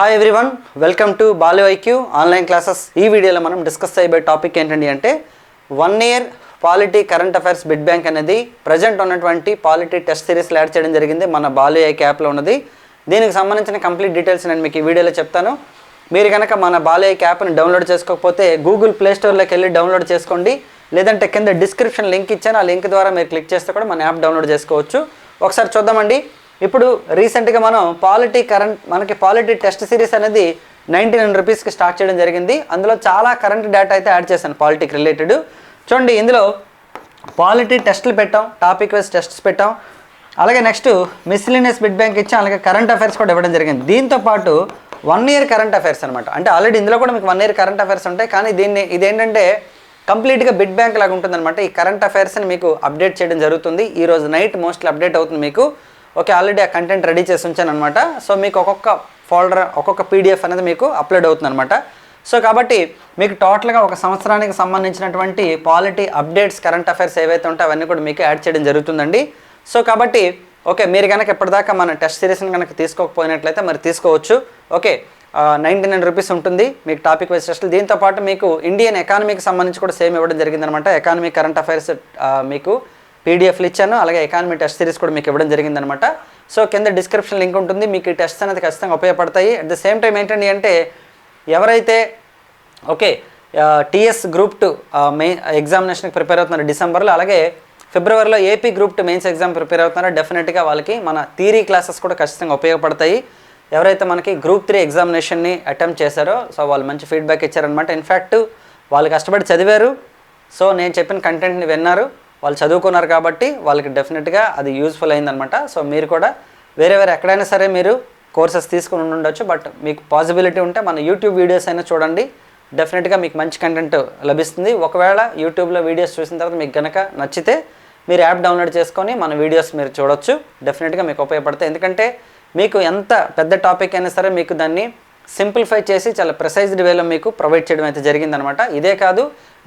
Hi everyone welcome to Balu IQ online classes ఈ వీడియోలో మనం డిస్కస్ చేయబోయే టాపిక్ ఏంటండి అంటే one year polity current affairs bit bank అనేది ప్రజెంట్ ఉన్నటువంటి పాలిటీ టెస్ట్ సిరీస్లో యాడ్ చేయడం జరిగింది. మన బాలు ఐక్యూ యాప్లో ఉన్నది. దీనికి సంబంధించిన కంప్లీట్ డీటెయిల్స్ నేను మీకు ఈ వీడియోలో చెప్తాను. మీరు కనుక మన బాలు ఐక్యూ యాప్ని డౌన్లోడ్ చేసుకోకపోతే గూగుల్ ప్లే స్టోర్లోకి వెళ్ళి డౌన్లోడ్ చేసుకోండి. లేదంటే కింద డిస్క్రిప్షన్ లింక్ ఇచ్చాను. ఆ లింక్ ద్వారా మీరు క్లిక్ చేస్తే కూడా మన యాప్ డౌన్లోడ్ చేసుకోవచ్చు. ఒకసారి చూద్దామండి. ఇప్పుడు రీసెంట్గా మనం పాలిటీ కరెంట్ మనకి పాలిటీ టెస్ట్ సిరీస్ అనేది నైంటీ నైన్ రూపీస్కి స్టార్ట్ చేయడం జరిగింది. అందులో చాలా కరెంట్ డేటా అయితే యాడ్ చేశాను పాలిటిక్ రిలేటెడ్ చూడండి ఇందులో పాలిటీ టెస్టులు పెట్టాం టాపిక్ వైజ్ టెస్ట్స్ పెట్టాం. అలాగే నెక్స్ట్ మిస్లినియస్ బిడ్ బ్యాంక్ ఇచ్చాం అలాగే కరెంట్ అఫైర్స్ కూడా ఇవ్వడం జరిగింది. దీంతో పాటు వన్ ఇయర్ కరెంట్ అఫైర్స్ అనమాట అంటే ఆల్రెడీ ఇందులో కూడా మీకు వన్ ఇయర్ కరెంట్ అఫైర్స్ ఉంటాయి కానీ దీన్ని ఇదేంటంటే కంప్లీట్గా బిడ్ బ్యాంక్ లాగా ఉంటుందన్నమాట. ఈ కరెంట్ అఫైర్స్ని మీకు అప్డేట్ చేయడం జరుగుతుంది. ఈ రోజు నైట్ మోస్ట్లీ అప్డేట్ అవుతుంది మీకు. ఓకే ఆల్రెడీ ఆ కంటెంట్ రెడీ చేసి ఉంచాను అనమాట సో మీకు ఒక్కొక్క ఫోల్డర్ ఒక్కొక్క పీడిఎఫ్ అనేది మీకు అప్లోడ్ అవుతుంది అనమాట సో కాబట్టి మీకు టోటల్గా ఒక సంవత్సరానికి సంబంధించినటువంటి పాలిటీ అప్డేట్స్ కరెంట్ అఫైర్స్ ఏవైతే ఉంటాయో అవన్నీ కూడా మీకు యాడ్ చేయడం జరుగుతుందండి. సో కాబట్టి ఓకే మీరు కనుక ఇప్పటిదాకా మన టెస్ట్ సిరీస్ని కనుక తీసుకోకపోయినట్లయితే మరి తీసుకోవచ్చు. ఓకే నైంటీ నైన్ రూపీస్ ఉంటుంది మీకు టాపిక్ వైజ్ టెస్ట్లు దీంతో పాటు మీకు ఇండియన్ ఎకానమీకి సంబంధించి కూడా సేమ్ ఇవ్వడం జరిగిందనమాట ఎకానమీ కరెంట్ అఫైర్స్ మీకు పీడిఎఫ్లు ఇచ్చాను అలాగే ఎకానమీ టెస్ట్ సిరీస్ కూడా మీకు ఇవ్వడం జరిగిందనమాట. సో కింద డిస్క్రిప్షన్ లింక్ ఉంటుంది మీకు ఈ టెస్ట్ అనేది ఖచ్చితంగా ఉపయోగపడతాయి. అట్ ద సేమ్ టైం ఏంటండి అంటే ఎవరైతే okay TS group two main ఎగ్జామినేషన్కి prepare అవుతున్నారు డిసెంబర్లో అలాగే ఫిబ్రవరిలో AP group two mains exam prepare అవుతున్నారో డెఫినెట్గా వాళ్ళకి మన థీరీ క్లాసెస్ కూడా ఖచ్చితంగా ఉపయోగపడతాయి. ఎవరైతే మనకి గ్రూప్ త్రీ ఎగ్జామినేషన్ని అటెంప్ట్ చేశారో సో వాళ్ళు మంచి ఫీడ్బ్యాక్ ఇచ్చారనమాట. ఇన్ఫ్యాక్ట్ వాళ్ళు కష్టపడి చదివారు. సో నేను చెప్పిన కంటెంట్ని విన్నారు. వాళ్ళు చదువుకున్నారు కాబట్టి వాళ్ళకి డెఫినెట్గా అది యూజ్ఫుల్ అయిందనమాట. సో మీరు కూడా వేరే వేరే ఎక్కడైనా సరే మీరు కోర్సెస్ తీసుకుని ఉండొచ్చు బట్ మీకు పాసిబిలిటీ ఉంటే మన యూట్యూబ్ వీడియోస్ అయినా చూడండి. డెఫినెట్గా మీకు మంచి కంటెంట్ లభిస్తుంది. ఒకవేళ యూట్యూబ్లో వీడియోస్ చూసిన తర్వాత మీకు కనుక నచ్చితే మీరు యాప్ డౌన్లోడ్ చేసుకొని మన వీడియోస్ మీరు చూడొచ్చు. డెఫినెట్గా మీకు ఉపయోగపడతాయి. ఎందుకంటే మీకు ఎంత పెద్ద టాపిక్ అయినా సరే మీకు దాన్ని సింప్లిఫై చేసి చాలా ప్రిసైజ్డ్ వేలో మీకు ప్రొవైడ్ చేయడం అయితే జరిగిందనమాట. ఇదే కాదు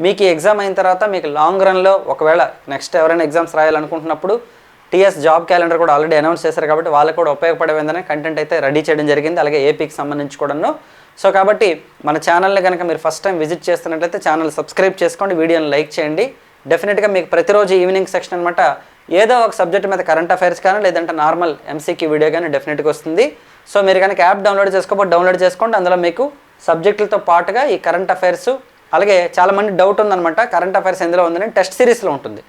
మీకు ఈ ఎగ్జామ్ అయిన తర్వాత మీకు లాంగ్ రన్లో ఒకవేళ నెక్స్ట్ ఎవరైనా ఎగ్జామ్స్ రాయాలనుకుంటున్నప్పుడు టీఎస్ జాబ్ క్యాలెండర్ కూడా ఆల్రెడీ అనౌన్స్ చేశారు కాబట్టి వాళ్ళకు కూడా ఉపయోగపడే విధంగా కంటెంట్ అయితే రెడీ చేయడం జరిగింది. అలాగే ఏపీకి సంబంధించి కూడాను. సో కాబట్టి మన ఛానల్ని కనుక మీరు ఫస్ట్ టైం విజిట్ చేస్తున్నట్లయితే ఛానల్ సబ్స్క్రైబ్ చేసుకోండి వీడియోని లైక్ చేయండి. డెఫినెట్గా మీకు ప్రతిరోజు ఈవినింగ్ సెక్షన్ అనమాట ఏదో ఒక సబ్జెక్ట్ మీద కరెంట్ అఫైర్స్ కానీ లేదంటే నార్మల్ ఎంసీకి వీడియో కానీ డెఫినెట్గా వస్తుంది. సో మీరు కనుక యాప్ డౌన్లోడ్ చేసుకోకపోతే డౌన్లోడ్ చేసుకోండి. అందులో మీకు సబ్జెక్టులతో పాటుగా ఈ కరెంట్ అఫైర్స్ అలాగే చాలా మంది డౌట్ ఉందన్నమాట కరెంట్ అఫైర్స్ ఎందులో ఉందని. టెస్ట్ సిరీస్లో ఉంటుంది.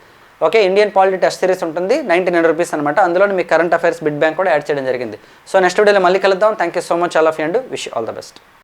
Okay Indian polity test series ఉంటుంది నైంటీ నైన్ రూపీస్ అనమాట అందులో మీకు కరెంట్ అఫైర్స్ బిడ్ బ్యాంక్ కూడా యాడ్ చేయడం జరిగింది. సో నెక్స్ట్ వీడియోలో మళ్ళీ కలుద్దాం. Thank you so much all of and wish all the best